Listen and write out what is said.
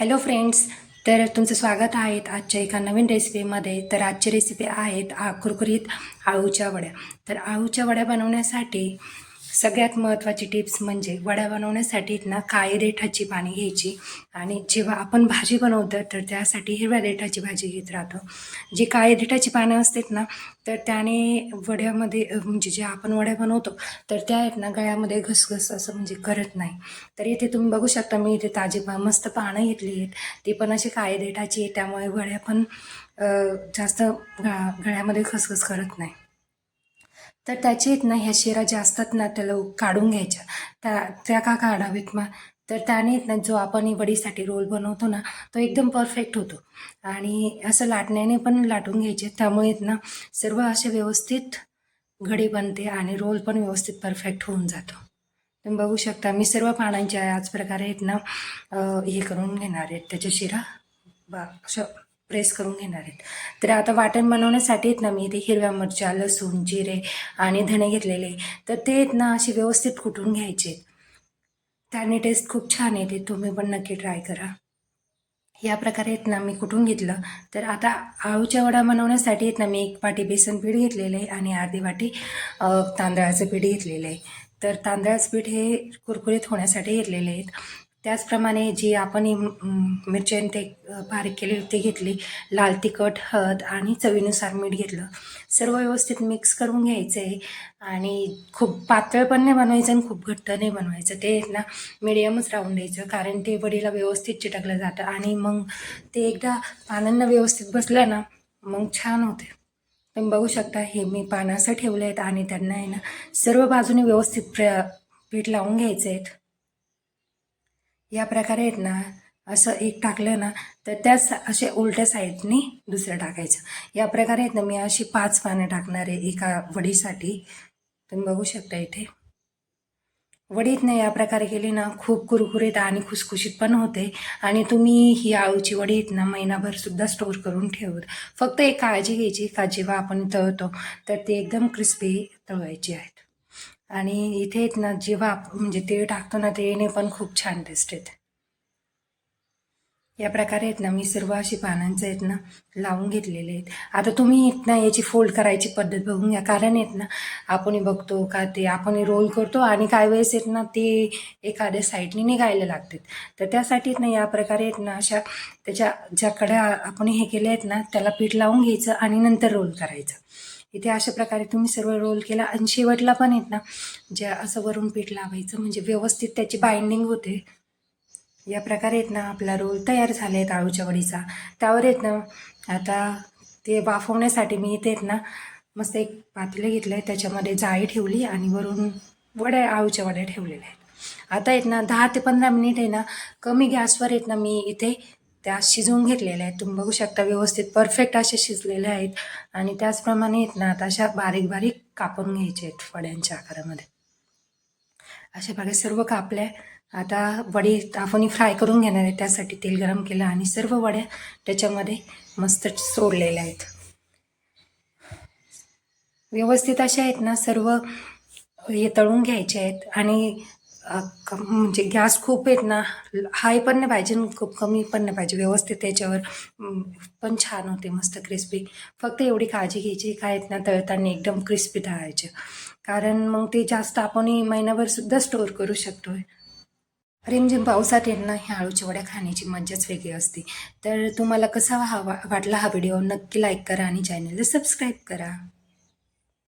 Hello friends तर तुमचं स्वागत आहे आजच्या एका नवीन रेसिपीमध्ये तर आजची रेसिपी आहेत आ कुरकुरीत आळूच्या वड्या. तर आळूच्या वड्या बनवण्यासाठी सगळ्यात महत्त्वाची टिप्स म्हणजे वड्या बनवण्यासाठी ना काळी देठाची पाणी घ्यायची. आणि जेव्हा आपण भाजी बनवतो तर त्यासाठी हिरव्या देठाची भाजी घेत राहतो. जी काळी देठाची पानं असतात ना तर त्याने वड्यामध्ये म्हणजे जे आपण वड्या बनवतो तर त्या आहेत ना गळ्यामध्ये घसघस असं म्हणजे करत नाही. तर इथे तुम्ही बघू शकता मी इथे ताजी पा मस्त पानं घेतली आहेत. ती पण अशी काळी देठाची आहे त्यामुळे वड्या पण जास्त गळ्यामध्ये खसखस करत नाही. तर त्याचे आहेत ना ह्या शिरा ज्या असतात ना त्याला काढून घ्यायच्या. त्या त्या का काढावेत मग? तर त्याने ना जो आपण वडीसाठी रोल बनवतो ना तो एकदम परफेक्ट होतो. आणि असं लाटण्याने पण लाटून घ्यायचे. त्यामुळे ना सर्व असे व्यवस्थित घडी बनते आणि रोल पण व्यवस्थित परफेक्ट होऊन जातो. तुम्ही बघू शकता मी सर्व पानांच्या याच प्रकारे आहेत ना हे करून घेणार आहेत त्याच्या शिरा बा प्रेस करून घेणार आहेत. तर आता वाटण बनवण्यासाठी आहेत ना मी इथे हिरव्या मिरच्या लसूण जिरे आणि धणे घेतलेले. तर ते आहेत ना असे व्यवस्थित कुटून घ्यायचे. त्याने टेस्ट खूप छान येते. तुम्ही पण नक्की ट्राय करा. या प्रकारे आहेत ना मी कुठून घेतलं. तर आता आळूच्या वडा बनवण्यासाठी आहेत ना मी एक वाटी बेसन पीठ घेतलेलं आहे आणि अर्धी वाटी तांदळाचं पीठ घेतलेलं. आहे तर तांदळाचं पीठ हे कुरकुरीत होण्यासाठी घेतलेले आहेत. त्याचप्रमाणे जी आपण ही मिरची ते बारीक केली ते घेतली. लाल तिखट हळद आणि चवीनुसार मीठ घेतलं. सर्व व्यवस्थित मिक्स करून घ्यायचं आहे आणि खूप पातळ पण नाही बनवायचं आणि खूप घट्ट नाही बनवायचं. ते ना मिडियमच राहून द्यायचं कारण ते वडीला व्यवस्थित चिटकलं जातं आणि मग ते एकदा पानांना व्यवस्थित बसलं ना मग छान होते. तुम्ही बघू शकता हे मी पानासं ठेवले आहेत आणि त्यांना आहे ना सर्व बाजूने व्यवस्थित प्र पीठ लावून घ्यायचं आहेत या प्रकारे आहेत ना असं एक टाकलं ना तर त्याच असे उलट्या साईडनी दुसरं टाकायचं. या प्रकारे आहेत ना मी अशी पाच पानं टाकणार आहे एका वडीसाठी. तुम्ही बघू शकता इथे. वडीत ना या प्रकारे केली ना खूप कुरकुरीत आणि खुसखुशीत पण होते. आणि तुम्ही ही आळूची वडी आहेत ना महिनाभर सुद्धा स्टोर करून ठेवत. फक्त एक काळजी घ्यायची का जेव्हा आपण तळतो तर ते एकदम क्रिस्पी तळवायची आहेत आणि इथे आहेत ना जेव्हा म्हणजे तेल टाकतो ना तेने पण खूप छान टेस्ट येते. या प्रकारे आहेत ना मी सर्व अशी पानांचं आहेत ना लावून घेतलेले आहेत. आता तुम्ही येत ना याची फोल्ड करायची पद्धत बघून घ्या. कारण आहेत ना आपण बघतो का ते आपण रोल करतो आणि काय वेळेस आहेत ना ते एखाद्या साईडने निघायला लागतात. तर त्यासाठी ना या प्रकारे आहेत ना अशा त्याच्या ज्या कड्या आपण हे केल्या आहेत ना त्याला पीठ लावून घ्यायचं आणि नंतर रोल करायचं. इथे अशा प्रकारे तुम्ही सर्व रोल केला. आणि शेवटला पण आहेत ना ज्या असं वरून पीठ लावायचं म्हणजे व्यवस्थित त्याची बाइंडिंग होते. या प्रकारे आहेत ना आपला रोल तयार झाला आहेत आळूच्या वडीचा. त्यावर आहेत ना आता ते वाफवण्यासाठी मी इथे आहेत ना मस्त एक पातेलं घेतलं आहे त्याच्यामध्ये जाळी ठेवली आणि वरून वड्या आळूच्या वड्या ठेवलेल्या आहेत. आता आहेत ना दहा ते पंधरा मिनिट आहे ना कमी गॅसवर आहेत ना मी इथे त्या शिजवून घेतलेल्या आहेत. तुम्ही बघू शकता व्यवस्थित परफेक्ट असे शिजलेले आहेत. आणि त्याचप्रमाणे आहेत ना आता अशा बारीक बारीक कापून घ्यायचे आहेत वड्यांच्या आकारामध्ये. अशा प्रकारे सर्व कापल्या. आता वडी आपण फ्राय करून घेणार आहे. त्यासाठी तेल गरम केलं आणि सर्व वड्या त्याच्यामध्ये मस्त सोडलेल्या आहेत. व्यवस्थित अशा आहेत ना सर्व हे तळून घ्यायचे आहेत. आणि म्हणजे गॅस खूप आहेत ना हाय पण नाही पाहिजे खूप कमी पण नाही पाहिजे व्यवस्थित त्याच्यावर पण छान होते मस्त क्रिस्पी फक्त एवढी काळजी घ्यायची काय आहेत ना तळताना एकदम क्रिस्पी तळायचे. कारण मग ते जास्त आपण महिनाभर सुद्धा स्टोअर करू शकतो रिमझिम म्हणजे पावसात येत ना ह्या आळूच्या वड्या खाण्याची मज्जाच वेगळी असते. तर तुम्हाला कसा हा वा- वाटला हा व्हिडिओ नक्की लाईक करा आणि चॅनलला सबस्क्राईब करा.